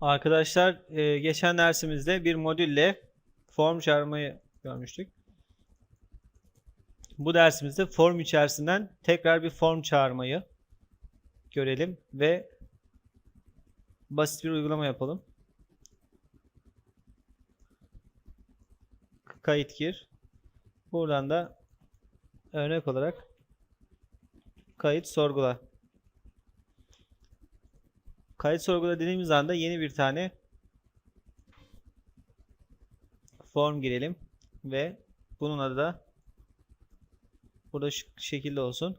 Arkadaşlar e, geçen dersimizde bir modülle form çağırmayı görmüştük. Bu dersimizde form içerisinden tekrar bir form çağırmayı görelim ve basit bir uygulama yapalım. Kayıt gir. Buradan da örnek olarak kayıt sorgula. Kayıt sorgula dediğimiz anda yeni bir tane form girelim ve bunun adı da burada şu şekilde olsun.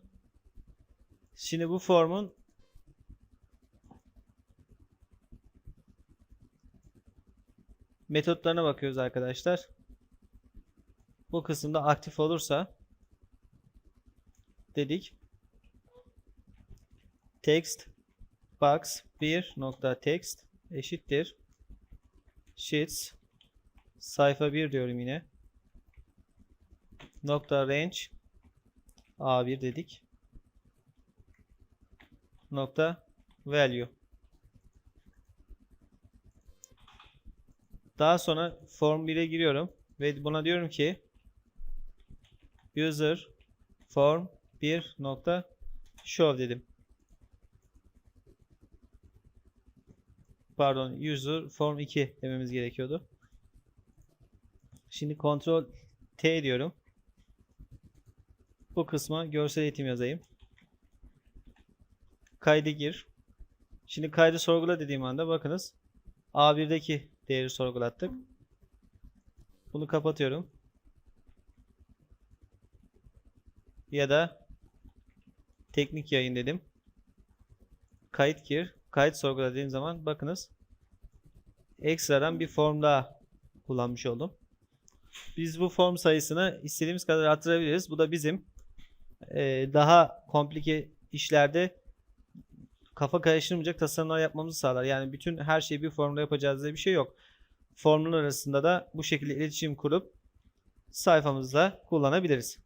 Şimdi bu formun metotlarına bakıyoruz arkadaşlar. Bu kısımda aktif olursa dedik text box 1 nokta text eşittir. Sheets sayfa 1 diyorum yine. Nokta range a1 dedik. Nokta value. Daha sonra form 1'e giriyorum ve buna diyorum ki user form 1 nokta show dedim pardon user form 2 dememiz gerekiyordu. Şimdi kontrol T diyorum. Bu kısma görsel eğitim yazayım. Kaydı gir. Şimdi kaydı sorgula dediğim anda bakınız A1'deki değeri sorgulattık. Bunu kapatıyorum. Ya da teknik yayın dedim. Kayıt gir kayıt sorgula dediğim zaman bakınız ekstradan bir form daha kullanmış oldum. Biz bu form sayısını istediğimiz kadar arttırabiliriz. Bu da bizim e, daha komplike işlerde kafa karıştırmayacak tasarımlar yapmamızı sağlar. Yani bütün her şeyi bir formda yapacağız diye bir şey yok. Formlar arasında da bu şekilde iletişim kurup sayfamızda kullanabiliriz.